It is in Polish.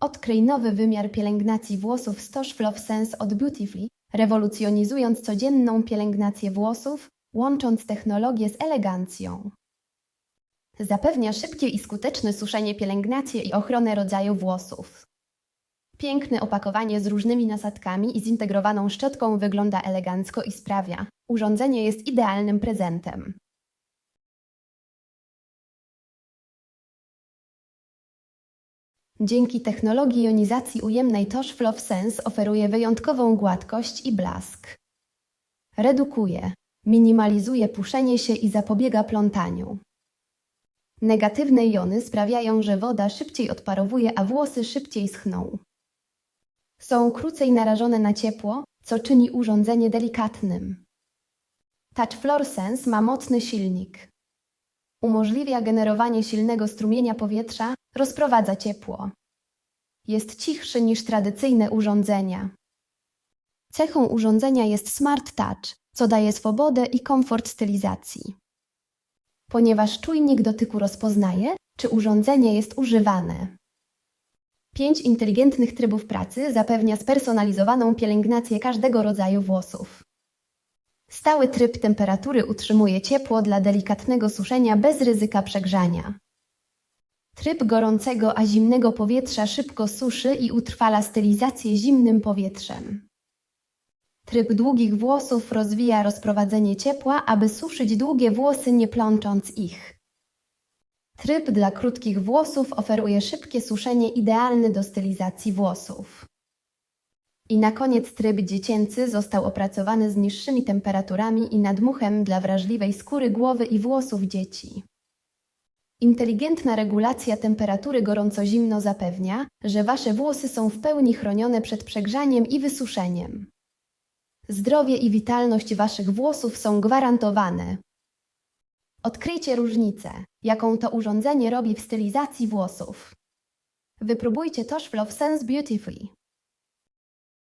Odkryj nowy wymiar pielęgnacji włosów z Fluff Sense od Beautifully, rewolucjonizując codzienną pielęgnację włosów, łącząc technologię z elegancją. Zapewnia szybkie i skuteczne suszenie, pielęgnację i ochronę rodzaju włosów. Piękne opakowanie z różnymi nasadkami i zintegrowaną szczotką wygląda elegancko i sprawia. Urządzenie jest idealnym prezentem. Dzięki technologii jonizacji ujemnej Tosh Fluff Sense oferuje wyjątkową gładkość i blask. Redukuje, minimalizuje puszenie się i zapobiega plątaniu. Negatywne jony sprawiają, że woda szybciej odparowuje, a włosy szybciej schną. Są krócej narażone na ciepło, co czyni urządzenie delikatnym. Touch Floor Sense ma mocny silnik. Umożliwia generowanie silnego strumienia powietrza, rozprowadza ciepło. Jest cichszy niż tradycyjne urządzenia. Cechą urządzenia jest Smart Touch, co daje swobodę i komfort stylizacji. Ponieważ czujnik dotyku rozpoznaje, czy urządzenie jest używane. Pięć inteligentnych trybów pracy zapewnia spersonalizowaną pielęgnację każdego rodzaju włosów. Stały tryb temperatury utrzymuje ciepło dla delikatnego suszenia bez ryzyka przegrzania. Tryb gorącego a zimnego powietrza szybko suszy i utrwala stylizację zimnym powietrzem. Tryb długich włosów rozwija rozprowadzenie ciepła, aby suszyć długie włosy nie plącząc ich. Tryb dla krótkich włosów oferuje szybkie suszenie idealne do stylizacji włosów. I na koniec tryb dziecięcy został opracowany z niższymi temperaturami i nadmuchem dla wrażliwej skóry głowy i włosów dzieci. Inteligentna regulacja temperatury gorąco-zimno zapewnia, że Wasze włosy są w pełni chronione przed przegrzaniem i wysuszeniem. Zdrowie i witalność Waszych włosów są gwarantowane. Odkryjcie różnicę, jaką to urządzenie robi w stylizacji włosów. Wypróbujcie Tosh Fluff Sense Beautifully.